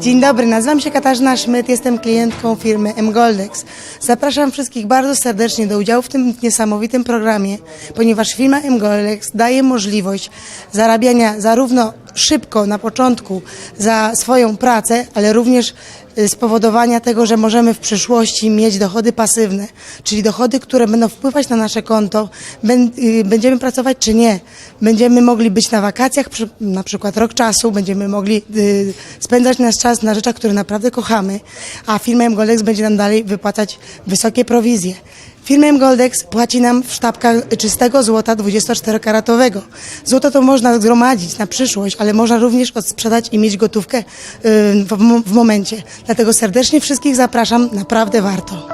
Dzień dobry, nazywam się Katarzyna Szmyt, jestem klientką firmy M-Goldex. Zapraszam wszystkich bardzo serdecznie do udziału w tym niesamowitym programie, ponieważ firma M-Goldex daje możliwość zarabiania zarówno szybko na początku za swoją pracę, ale również y, spowodowania tego, że możemy w przyszłości mieć dochody pasywne, czyli dochody, które będą wpływać na nasze konto, y, będziemy pracować czy nie. Będziemy mogli być na wakacjach, na przykład rok czasu, będziemy mogli y, spędzać nasz czas na rzeczach, które naprawdę kochamy, a firma M-Goldex będzie nam dalej wypłacać wysokie prowizje. Firma M-Goldex płaci nam w sztabkach czystego złota 24-karatowego. Złoto to można zgromadzić na przyszłość, ale można również odsprzedać i mieć gotówkę y, w momencie. Dlatego serdecznie wszystkich zapraszam, naprawdę warto.